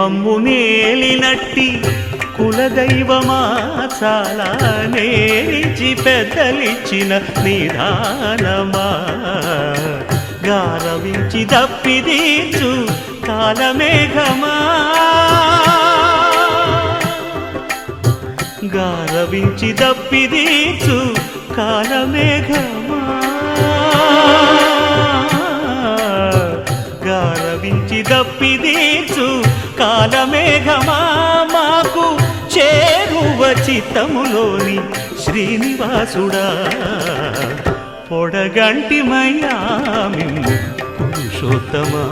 మమ్ము నేలినట్టి కులదైవమా చాలా నేరిచి పెద్దలిచ్చిన నిదానమా. గారవించి దప్పిదీచు కాలమేఘమా. గారవించి దప్పిదీచు కాలమేఘమా. కాలమేఘమా మాకు చేరువ చిత్తములోని శ్రీనివాసుడా. పొడగంటి మయామిమ్ము పురుషోత్తమా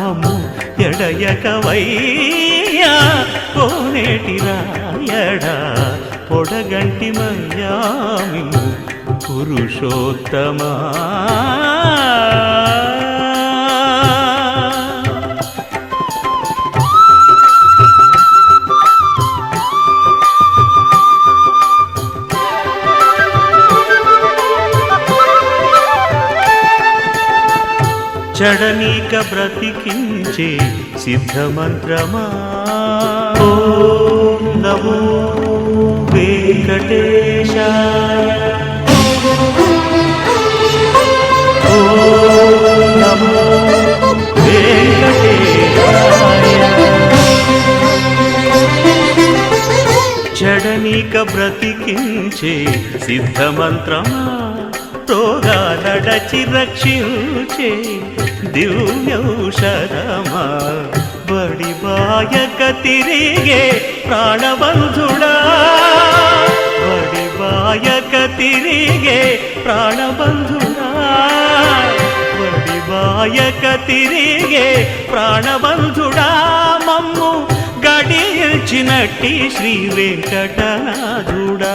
మమ్ము ఎడయకవయ్యా. కోనేటి రాయడా పొడగంటి మయామిమ్ము పురుషోత్తమా. చడనీక బ్రతికించే సిద్ధమంత్రమా? ఓం నమో వెంకటేశ ఓం నమో జడనీక బ్రతికించే సిద్ధమంత్రమా? తోగా నడచి రక్షించే దివ్యౌషధమా? బడి బాయక తిరిగే ప్రాణబంధుడా? బడి బాయక తిరిగే ప్రాణబంధుడా? బడి బాయక తిరిగే ప్రాణబంధుడా? మమ్ము గడిచినట్టి శ్రీ వెంకటనాథుడా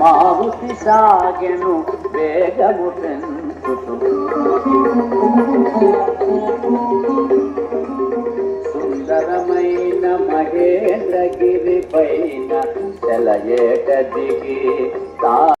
మారుతి సాగెను వేగము పెంచుతు. సుందరమైన మహేంద్రగిరి పైన సెలయేట దిగి తా